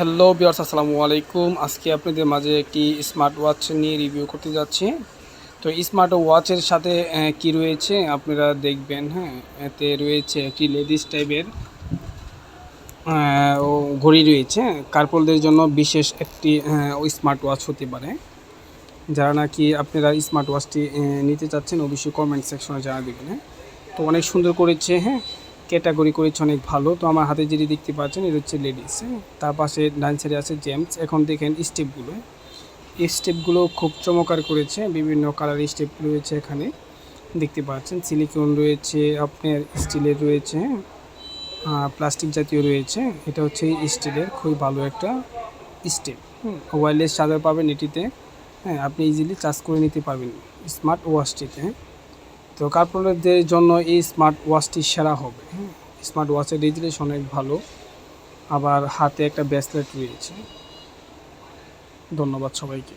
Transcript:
Hello বিয়ার্স আসসালামু আলাইকুম। আজকে আপনাদের মাঝে একটি স্মার্ট ওয়াচ নিয়ে রিভিউ করতে যাচ্ছি। তো স্মার্ট ওয়াচের সাথে কি রয়েছে আপনারা দেখবেন হ্যাঁ? এতে রয়েছে একটি লেডিস টাইপের ঘড়ি রয়েছে। কার্পলদের জন্য বিশেষ একটি স্মার্ট ওয়াচ হতে পারে। যারা নাকি আপনারা স্মার্ট ওয়াচটি নিতে চাচ্ছেন, অবশ্যই কমেন্ট সেকশনে জানা দেবেন হ্যাঁ? তো অনেক সুন্দর করেছে হ্যাঁ? ক্যাটাগরি করেছে অনেক ভালো। তো আমার হাতে যেটি দেখতে পাচ্ছেন, এটা হচ্ছে লেডিস হ্যাঁ? তার পাশে ডান সাইডে আছে জেমস এখন দেখেন স্টেপগুলো। এই স্টেপগুলো খুব চমৎকার করেছে। বিভিন্ন কালার স্টেপ রয়েছে এখানে। দেখতে পাচ্ছেন, সিলিকন রয়েছে, আপনার স্টিলের রয়েছে হ্যাঁ? প্লাস্টিক জাতীয় রয়েছে। এটা হচ্ছে স্টিলের খুবই ভালো একটা স্টেপ ওয়্যারলেস চার্জার পাবেন এটিতে হ্যাঁ? আপনি ইজিলি চার্জ করে নিতে পারবেন। স্মার্ট ওয়াচটিতে তো কার্পোরেটদের জন্য এই স্মার্ট ওয়াচটি সেরা হবে। স্মার্ট ওয়াচের রেজুলেশন অনেক ভালো। আবার হাতে একটা ব্যাসলেট রয়েছে। ধন্যবাদ সবাইকে।